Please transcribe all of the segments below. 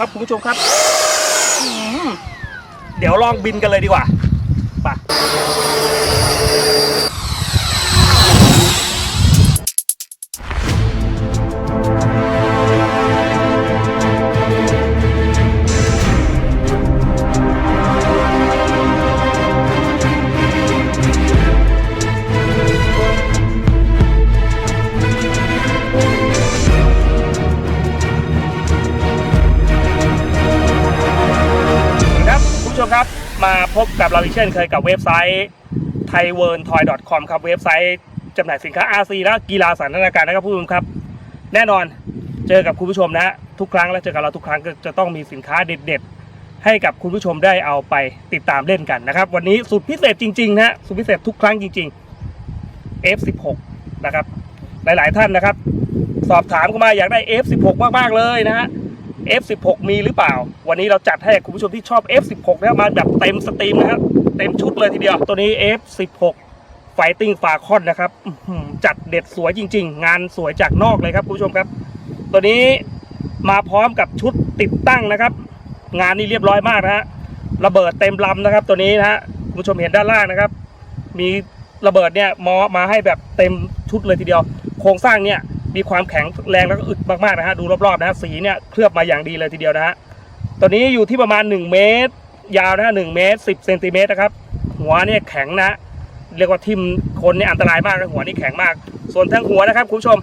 ครับคุณผู้ชมครับ เดี๋ยวลองบินกันเลยดีกว่า พบกับเราอีกเช่นเคยกับเว็บไซต์ t h a i w o r l t o y c o m ครับเว็บไซต์จำหน่ายสินค้า RC และกีฬาสันทนาการนะครับผู้ชมครับ แน่นอนเจอกับคุณผู้ชมนะ ทุกครั้งและเจอกับเราทุกครั้งก็จะต้องมีสินค้าเด็ดๆ ให้กับคุณผู้ชมได้เอาไปติดตามเล่นกันนะครับ วันนี้สุดพิเศษจริงๆนะฮะสุดพิเศษทุกครั้งจริง ๆ F16 นะครับหลายๆท่านนะครับ สอบถามเข้ามาอยากได้ F16 มากๆเลยนะฮะ F16 มีหรือเปล่า วันนี้เราจัดให้คุณผู้ชมที่ชอบ F16 นะมาแบบเต็มสตรีมนะครับเต็มชุดเลยทีเดียว ตัวนี้ F16 Fighting Falcon นะครับจัดเด็ดสวยจริง ๆ งานสวยจากนอกเลยครับคุณผู้ชมครับ ตัวนี้มาพร้อมกับชุดติดตั้งนะครับ งานนี้เรียบร้อยมากนะฮะระเบิดเต็มลำนะครับ ตัวนี้นะฮะคุณผู้ชมเห็นด้านล่างนะครับ มีระเบิดเนี่ยมอมาให้แบบเต็มชุดเลยทีเดียว โครงสร้างเนี่ย มีความแข็งแรงแล้วก็อึดมากๆนะฮะดูรอบๆนะฮะสีเนี่ยเคลือบมาอย่างดีเลยทีเดียวนะฮะตัวนี้อยู่ที่ประมาณ 1 เมตร ยาวนะฮะ1เมตร10เซนติเมตรนะครับหัวเนี่ยแข็งนะเรียกว่าทิ่มคนเนี่ยอันตรายมากนะหัวนี่แข็งมาก ส่วนทั้งหัวนะครับคุณผู้ชม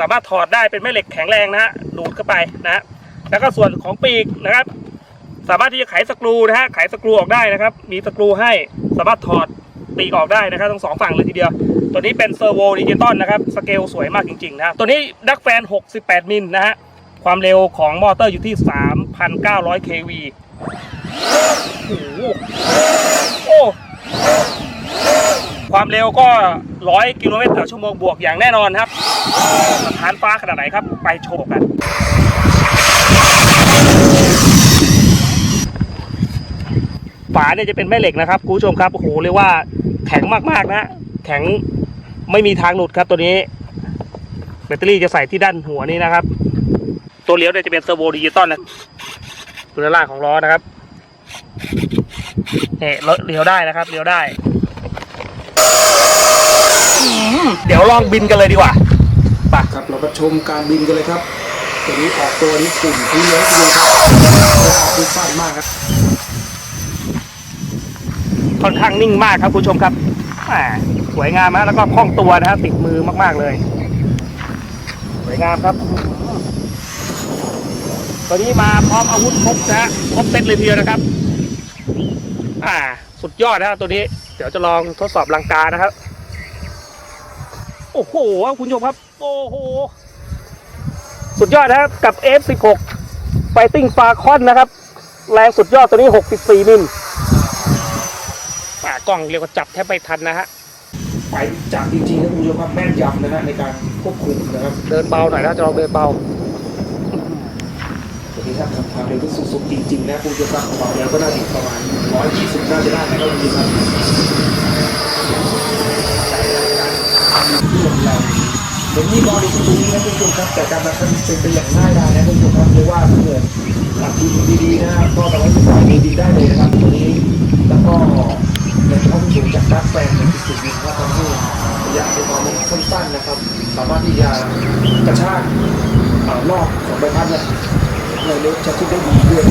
สามารถถอดได้เป็นแม่เหล็กแข็งแรงนะฮะดูดเข้าไปนะฮะแล้วก็ส่วนของปีกนะครับ สามารถที่จะไขสกรูนะฮะไขสกรูออกได้นะครับ มีสกรูให้สามารถถอดปีกออกได้นะครับทั้งสองฝั่งเลยทีเดียว ตัวนี้เป็นเซอร์โวดิจิตอลนะครับ สเกลสวยมากจริงๆนะตัวนี้ดักแฟน 68 มิลนะฮะ ความเร็วของมอเตอร์อยู่ที่ 3,900 kV โอ้โหโอ้ความเร็วก็ 100 กิโลเมตรต่อชั่วโมงบวกอย่างแน่นอนครับสถานฟ้าขนาดไหนครับ ไปโชว์กันฝาเนี่ยจะเป็นแม่เหล็กนะครับคุณผู้ชมครับโอ้โหเรียกว่าแข็งมากๆนะ แข็ง ไม่มีทางหลุดครับตัวนี้ แบตเตอรี่จะใส่ที่ด้านหัวนี้นะครับ ตัวเลี้ยวเนี่ยจะเป็นเซอร์โวดิจิตอลนะตัวด้านล่างของล้อนะครับเนี่ยเลี้ยวได้นะครับเลี้ยวได้อืมเดี๋ยวลองบินกันเลยดีกว่าไปครับเรามาชมการบินกันเลยครับ ตัวนี้ออกตัวนี้ปุ่มพื้นเลยทีเดียวครับออกพื้นฟาดมากครับค่อนข้างนิ่งมากครับคุณผู้ชมครับแหม สวยงามนะแล้วก็คล่องตัวนะฮะติดมือมาก ๆ เลย สวยงามครับ ตัวนี้มาพร้อมอาวุธครบนะฮะครบเซตเลยทีเดียวนะครับ อ่า สุดยอดนะครับตัวนี้ เดี๋ยวจะลองทดสอบลังกานะครับ โอ้โหคุณผู้ชมครับ โอ้โห สุดยอดนะครับกับ F16 Fighting Falcon นะครับ แรงสุดยอดตัวนี้ 64 มิลป่า กล้องเรียกว่าจับแทบไม่ทันนะฮะไปจับจริงๆนะคุณผู้ชมครับแม่นยำนะฮะในการควบคุมนะครับเดินเบาหน่อยนะจะลองเดินเบาตัวนี้ถ้าทำความเร็วที่สุดๆจริงๆนะคุณผู้ชมครับความเร็วก็น่าจะอยู่ประมาณ 120 น่าจะได้นะครับคุณผู้ชมครับที่ลมแรงเดี๋ยวนี้บอลอีกตรงนี้นะคุณผู้ชมครับแต่การมาทำเป็นไปอย่างง่ายดายนะคุณผู้ชมครับเรียกว่าถ้าเกิดหลักดีดีๆนะครับ จากด้านแฟนในที่สุดนี้นะครับทำให้ระยะในความสั้นๆนะครับ สามารถที่จะกระชากเอ่อรอบของใบพัดเนี่ยในรถจะขึ้นได้ดีด้วย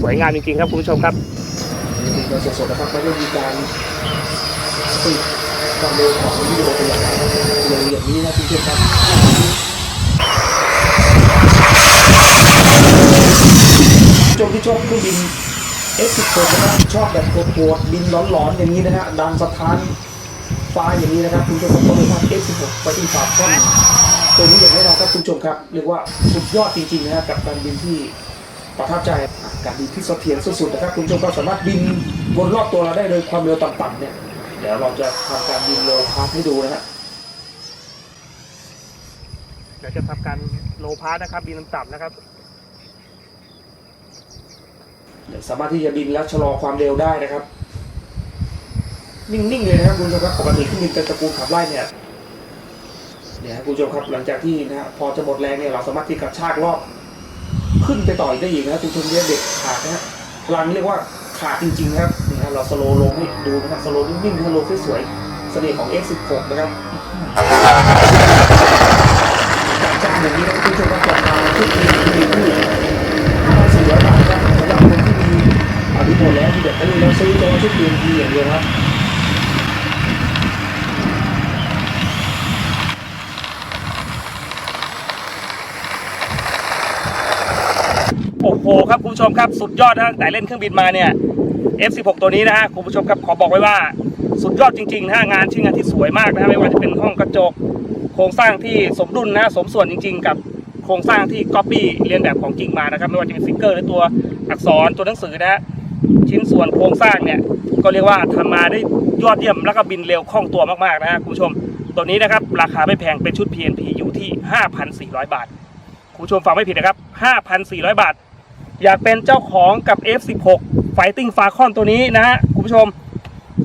สวยงามจริงๆครับคุณผู้ชมครับนนี้เป็นกาสดๆนะครับไม่ได้มีการปิดความเร็วของวิดีโอเป็นอย่างไรเร็วอย่างนี้นะคุณผู้ชมครับ ชมที่ชอบเครื่องบิน F16 นะครับชอบแบบโหดๆบินร้อนๆอย่างนี้นะฮะดังสะท้านฟ้าอย่างนี้นะครับ คุณผู้ชมต้องเลยว่า F16 ไปที่ฝาคอนตัวนี้อย่างแน่นอนครับคุณผู้ชมครับเรียกว่าสุดยอดจริงๆนะครับกับการบินที่ประทับใจการบินที่เสถียรสุดๆนะครับคุณผู้ชมก็สามารถบินวนรอบตัวเราได้เลยความเร็วต่ำๆเนี่ยเดี๋ยวเราจะทำการบินโลพาสให้ดูนะฮะเดี๋ยวจะทำการโลพาสนะครับบินต่ำๆนะครับ สามารถที่จะบินแล้วชะลอความเร็วได้นะครับ นิ่งๆเลยนะครับคุณผู้ชมครับปกติเครื่องบินตระกูลขับไล่เนี่ยเนี่ยครับคุณผู้ชมครับหลังจากที่นะฮะพอจะหมดแรงเนี่ยเราสามารถที่กระชากรอบขึ้นไปต่ออีกได้อีกนะครับคุณผู้ชมเนี่ยเด็กขาดนะฮะพลังเรียกว่าขาดจริงๆนะครับนี่ฮะเราสโลว์ลงให้ดูนะครับสโลว์นิ่งๆนะฮะลงสวยๆเสน่ห์ของ X16 นะครับจากจ้างอย่างนี้นะครับคุณผู้ชม แล้วที่เด็ดก็เลยแล้วซื้อตัวชุดเรียนดีอย่างเดียวครับโอ้โหครับคุณผู้ชมครับสุดยอดนะตั้งแต่เล่นเครื่องบินมาเนี่ย F16 ตัวนี้นะฮะคุณผู้ชมครับขอบอกไว้ว่าสุดยอดจริงๆนะฮะงานชิ้นงานที่สวยมากนะฮะไม่ว่าจะเป็นห้องกระจก โครงสร้างที่สมดุลนะฮะสมส่วนจริง ๆ กับโครงสร้างที่ก๊อปปี้เรียนแบบของจริงมานะครับ ไม่ว่าจะเป็นสติกเกอร์หรือตัวอักษรตัวหนังสือนะฮะ ชิ้นส่วนโครงสร้างเนี่ยก็เรียกว่าทำมาได้ยอดเยี่ยมแล้วก็บินเร็วคล่องตัวมากๆนะฮะคุณผู้ชม ตัวนี้นะครับราคาไม่แพงเป็นชุด PNP อยู่ที่ 5,400 บาท คุณผู้ชมฟังไม่ผิดนะครับ 5,400 บาท อยากเป็นเจ้าของกับ F16 Fighting Falcon ตัวนี้นะฮะคุณผู้ชม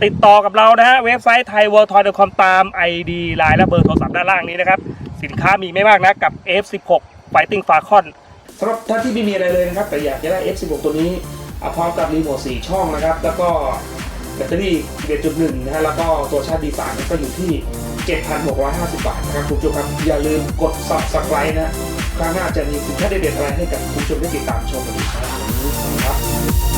ติดต่อกับเรานะฮะเว็บไซต์ thaiworldtoy.com ตาม ID ไลน์และเบอร์โทรศัพท์ด้านล่างนี้นะครับ สินค้ามีไม่มากนะกับ F16 Fighting Falcon สำหรับท่านที่ไม่มีอะไรเลยนะครับ แต่อยากจะได้ F16 ตัวนี้ พร้อมกับรีโมท4ช่องนะครับ แล้วก็แบตเตอรี่ 11.1 นะฮะ แล้วก็ตัวชาร์จ D3 ก็อยู่ที่ 7,650 บาทนะครับคุณผู้ชมครับ อย่าลืมกด subscribe นะ ครั้งหน้าจะมีสินค้าเด็ดๆอะไรให้กับคุณผู้ชมได้ติดตามชมกันอีกครั้งนนี้สวัสดีครับ